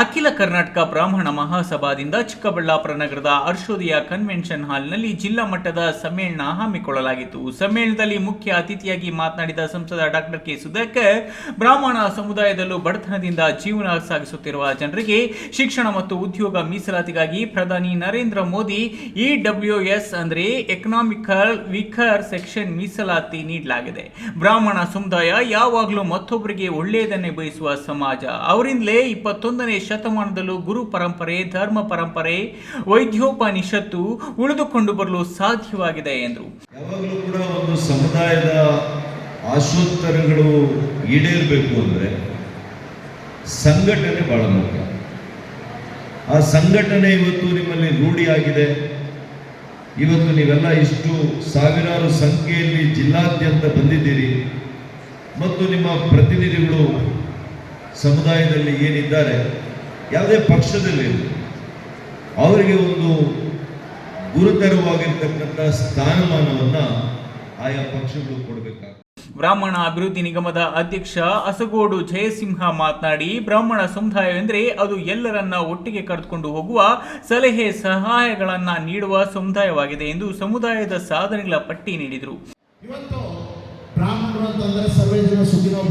ಅಖಿಲ ಕರ್ನಾಟಕ ಬ್ರಾಹ್ಮಣ ಮಹಾಸಭಾದಿಂದ ಚಿಕ್ಕಬಳ್ಳಾಪುರ ನಗರದ ಹರ್ಷೋದಯ ಕನ್ವೆನ್ಷನ್ ಹಾಲ್ನಲ್ಲಿ ಜಿಲ್ಲಾ ಮಟ್ಟದ ಸಮ್ಮೇಳನ ಹಮ್ಮಿಕೊಳ್ಳಲಾಗಿತ್ತು. ಸಮ್ಮೇಳನದಲ್ಲಿ ಮುಖ್ಯ ಅತಿಥಿಯಾಗಿ ಮಾತನಾಡಿದ ಸಂಸದ ಡಾಕ್ಟರ್ ಕೆ ಸುಧಾಕರ್, ಬ್ರಾಹ್ಮಣ ಸಮುದಾಯದಲ್ಲೂ ಬಡತನದಿಂದ ಜೀವನ ಸಾಗಿಸುತ್ತಿರುವ ಜನರಿಗೆ ಶಿಕ್ಷಣ ಮತ್ತು ಉದ್ಯೋಗ ಮೀಸಲಾತಿಗಾಗಿ ಪ್ರಧಾನಿ ನರೇಂದ್ರ ಮೋದಿ ಇಡಬ್ಲ್ಯೂಎಸ್ ಅಂದರೆ ಎಕನಾಮಿಕಲ್ ವೀಕರ್ ಸೆಕ್ಷನ್ ಮೀಸಲಾತಿ ನೀಡಲಾಗಿದೆ. ಬ್ರಾಹ್ಮಣ ಸಮುದಾಯ ಯಾವಾಗಲೂ ಮತ್ತೊಬ್ಬರಿಗೆ ಒಳ್ಳೆಯದನ್ನೇ ಬಯಸುವ ಸಮಾಜ. ಅವರಿಂದಲೇ ಇಪ್ಪತ್ತೊಂದನೇ ಶತಮಾನದಲ್ಲೂ ಗುರು ಪರಂಪರೆ, ಧರ್ಮ ಪರಂಪರೆ, ವೈದ್ಯೋಪನಿಷತ್ತು ಉಳಿದುಕೊಂಡು ಬರಲು ಸಾಧ್ಯವಾಗಿದೆ ಎಂದರು. ಯಾವಾಗಲೂ ಕೂಡ ಒಂದು ಸಮುದಾಯದ ಆಶೋತ್ತರಗಳು ಈಡೇರಬೇಕು ಅಂದರೆ ಸಂಘಟನೆ ಬಹಳ ಮುಖ್ಯ. ಆ ಸಂಘಟನೆ ಇವತ್ತು ನಿಮ್ಮಲ್ಲಿ ರೂಢಿಯಾಗಿದೆ ಇವತ್ತು ನೀವೆಲ್ಲ ಇಷ್ಟು ಸಾವಿರಾರು ಸಂಖ್ಯೆಯಲ್ಲಿ ಜಿಲ್ಲಾದ್ಯಂತ ಬಂದಿದ್ದೀರಿ. ಮತ್ತು ನಿಮ್ಮ ಪ್ರತಿನಿಧಿಗಳು ಸಮುದಾಯದಲ್ಲಿ ಏನಿದ್ದಾರೆ ಯಾವುದೇ ಪಕ್ಷದಲ್ಲಿ ಅವರಿಗೆ ಒಂದು ಗುರುತರವಾಗಿರ್ತಕ್ಕಂಥ ಸ್ಥಾನಮಾನವನ್ನು ಆಯಾ ಪಕ್ಷಗಳು ಕೊಡಬೇಕಾಗ್ತದೆ ಬ್ರಾಹ್ಮಣ ಅಭಿವೃದ್ಧಿ ನಿಗಮದ ಅಧ್ಯಕ್ಷ ಅಸಗೋಡು ಜಯಸಿಂಹ ಮಾತನಾಡಿ ಬ್ರಾಹ್ಮಣ ಸಮುದಾಯವೆಂದರೆ ಅದು ಎಲ್ಲರನ್ನ ಒಟ್ಟಿಗೆ ಕರೆದುಕೊಂಡು ಹೋಗುವ ಸಲಹೆ ಸಹಾಯಗಳನ್ನು ನೀಡುವ ಸಮುದಾಯವಾಗಿದೆ ಎಂದು ಸಮುದಾಯದ ಸಾಧನೆಗಳ ಪಟ್ಟಿ ನೀಡಿದರು. ಇವತ್ತು ಬ್ರಾಹ್ಮಣರು ಅಂತಂದ್ರೆ ಸರ್ವೇ ಜನ ಸುಖಿನೋ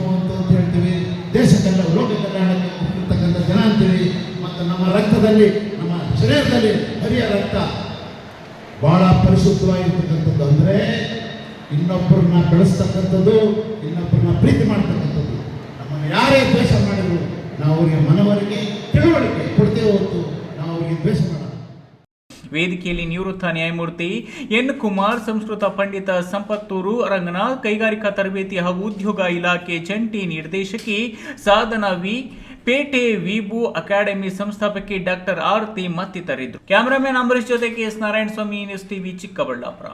ಹೋಗಿರ್ತಕ್ಕಂಥ ಮತ್ತು ನಮ್ಮ ರಕ್ತದಲ್ಲಿ, ನಮ್ಮ ಶರೀರದಲ್ಲಿ ಹರಿಯ ರಕ್ತ ಬಹಳ ಪರಿಶುದ್ಧವಾಗಿರ್ತಕ್ಕಂಥದ್ದು. ಅಂದರೆ ಇನ್ನೊಬ್ಬರನ್ನ ಬೆಳೆಸ್ತಕ್ಕಂಥದ್ದು, ಇನ್ನೊಬ್ಬರನ್ನ ಪ್ರೀತಿ ಮಾಡ್ತಕ್ಕಂಥದ್ದು. ನಮ್ಮನ್ನು ಯಾರೇ ದ್ವೇಷ ಮಾಡಿದ್ರು, ನಾವು ಅವರಿಗೆ ಮನವರಿಗೆ ತಿಳುವಳಿಕೆ ಕೊಡ್ತೇವೆ ಹೊತ್ತು ನಾವು ಅವರಿಗೆ ದ್ವೇಷ ಮಾಡಲ್ಲ. ವೇದಿಕೆಯಲ್ಲಿ ನಿವೃತ್ತ ನ್ಯಾಯಮೂರ್ತಿ ಎನ್ ಕುಮಾರ್, ಸಂಸ್ಕೃತ ಪಂಡಿತ ಸಂಪತ್ತೂರು, ರಂಗನಾಥ್ ಕೈಗಾರಿಕಾ ತರಬೇತಿ ಹಾಗೂ ಉದ್ಯೋಗ ಇಲಾಖೆ ಜಂಟಿ ನಿರ್ದೇಶಕಿ ಸಾಧನಾ ವಿ ಪೇಟೆ ವಿಭು ಅಕಾಡೆಮಿ ಸಂಸ್ಥಾಪಕಿ ಡಾಕ್ಟರ್ ಆರತಿ ಮತ್ತಿತರಿದ್ದರು. ಕ್ಯಾಮರಾಮನ್ ಅಂಬರೀಶ್ ಜೊತೆಗೆ S Narayana Swamy news TV Chikkaballapura.